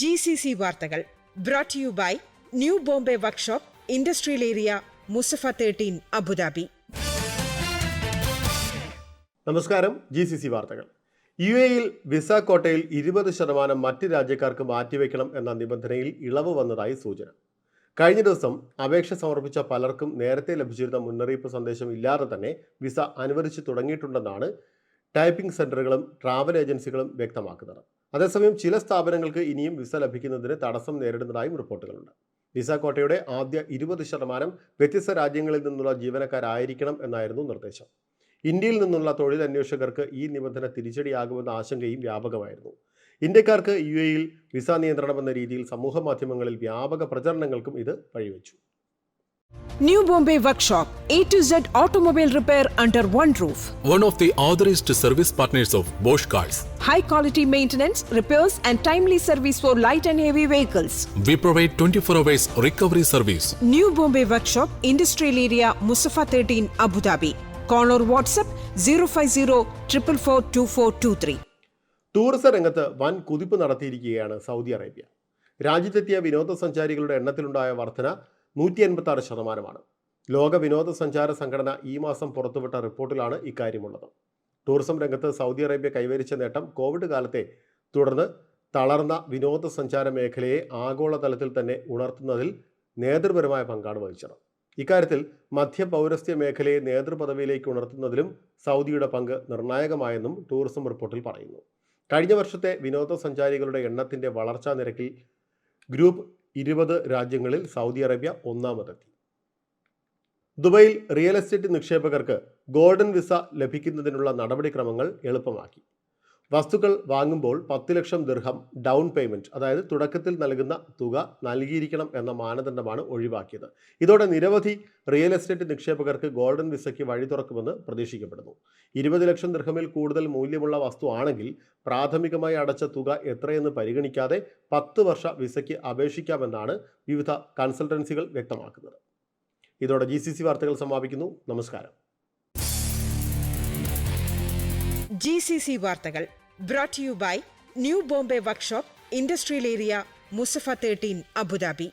G C C വാർത്തകൾ brought you by New Bombay workshop industrial area Musaffah thirteen Abu Dhabi നമസ്കാരം G C C വാർത്തകൾ. U എയിൽ visa കോട്ടയിൽ ഇരുപത് ശതമാനം മറ്റ് രാജ്യക്കാർക്ക് മാറ്റിവെക്കണം എന്ന നിബന്ധനയിൽ ഇളവ് വന്നതായി സൂചന. കഴിഞ്ഞ ദിവസം അപേക്ഷ സമർപ്പിച്ച പലർക്കും നേരത്തെ ലഭിച്ചിരുന്ന മുന്നറിയിപ്പ് സന്ദേശം ഇല്ലാതെ തന്നെ വിസ അനുവദിച്ചു തുടങ്ങിയിട്ടുണ്ടെന്നാണ് ടൈപ്പിംഗ് സെന്ററുകളും ട്രാവൽ ഏജൻസികളും വ്യക്തമാക്കുന്നത്. അതേസമയം ചില സ്ഥാപനങ്ങൾക്ക് ഇനിയും വിസ ലഭിക്കുന്നതിന് തടസ്സം നേരിടുന്നതായും റിപ്പോർട്ടുകളുണ്ട്. വിസ കോട്ടയുടെ ആദ്യ ഇരുപത് ശതമാനം വ്യത്യസ്ത രാജ്യങ്ങളിൽ നിന്നുള്ള ജീവനക്കാരായിരിക്കണം എന്നായിരുന്നു നിർദ്ദേശം. ഇന്ത്യയിൽ നിന്നുള്ള തൊഴിൽ അന്വേഷകർക്ക് ഈ നിബന്ധന തിരിച്ചടിയാകുമെന്ന ആശങ്കയും വ്യാപകമായിരുന്നു. ഇന്ത്യക്കാർക്ക് യു എയിൽ വിസ നിയന്ത്രണമെന്ന രീതിയിൽ സമൂഹ മാധ്യമങ്ങളിൽ വ്യാപക പ്രചരണങ്ങൾക്കും ഇത് വഴിവെച്ചു. New Bombay Workshop, A to Z automobile repair under one roof. one of the authorized service partners of Bosch Cars. high quality maintenance, repairs, and timely service for light and heavy vehicles. We provide 24 hours recovery service. New Bombay Workshop, Industrial Area, Musafa 13, Abu Dhabi. Call or WhatsApp 050 444 2423. Tourism രംഗത്ത് വൻ കുതിപ്പ് നടത്തിയിരിക്കുകയാണ് Saudi Arabia രാജ്യത്തെത്തിയ വിനോദസഞ്ചാരികളുടെ എണ്ണത്തിലുണ്ടായ വർധന നൂറ്റി എൺപത്തി ആറ് ശതമാനമാണ്. ലോക വിനോദസഞ്ചാര സംഘടന ഈ മാസം പുറത്തുവിട്ട റിപ്പോർട്ടിലാണ് ഇക്കാര്യമുള്ളത്. ടൂറിസം രംഗത്ത് സൗദി അറേബ്യ കൈവരിച്ച നേട്ടം കോവിഡ് കാലത്തെ തുടർന്ന് തളർന്ന വിനോദസഞ്ചാര മേഖലയെ ആഗോളതലത്തിൽ തന്നെ ഉണർത്തുന്നതിൽ നേതൃപരമായ പങ്കാണ് വഹിച്ചത്. ഇക്കാര്യത്തിൽ മധ്യ പൗരസ്ത്യ മേഖലയെ നേതൃപദവിയിലേക്ക് ഉണർത്തുന്നതിലും സൗദിയുടെ പങ്ക് നിർണായകമായെന്നും ടൂറിസം റിപ്പോർട്ടിൽ പറയുന്നു. കഴിഞ്ഞ വർഷത്തെ വിനോദസഞ്ചാരികളുടെ എണ്ണത്തിന്റെ വളർച്ചാ നിരക്കിൽ ഗ്രൂപ്പ് ഇരുപത് രാജ്യങ്ങളിൽ സൗദി അറേബ്യ ഒന്നാമതെത്തി. ദുബൈയിൽ റിയൽ എസ്റ്റേറ്റ് നിക്ഷേപകർക്ക് ഗോൾഡൻ വിസ ലഭിക്കുന്നതിനുള്ള നടപടിക്രമങ്ങൾ എളുപ്പമാക്കി. വസ്തുക്കൾ വാങ്ങുമ്പോൾ പത്ത് ലക്ഷം ദീർഘം ഡൗൺ പേയ്മെന്റ് അതായത് തുടക്കത്തിൽ നൽകുന്ന തുക നൽകിയിരിക്കണം എന്ന മാനദണ്ഡമാണ് ഒഴിവാക്കിയത്. ഇതോടെ നിരവധി റിയൽ എസ്റ്റേറ്റ് നിക്ഷേപകർക്ക് ഗോൾഡൻ വിസയ്ക്ക് വഴി തുറക്കുമെന്ന് പ്രതീക്ഷിക്കപ്പെടുന്നു. ഇരുപത് ലക്ഷം ദീർഘമിൽ കൂടുതൽ മൂല്യമുള്ള വസ്തു ആണെങ്കിൽ പ്രാഥമികമായി അടച്ച തുക എത്രയെന്ന് പരിഗണിക്കാതെ പത്ത് വർഷ വിസയ്ക്ക് അപേക്ഷിക്കാമെന്നാണ് വിവിധ കൺസൾട്ടൻസികൾ വ്യക്തമാക്കുന്നത്. ഇതോടെ ജി സി സി വാർത്തകൾ സമാപിക്കുന്നു. നമസ്കാരം. ജി സി സി വാർത്തകൾ brought to you by New Bombay Workshop, Industrial Area, Musafa 13, Abu Dhabi.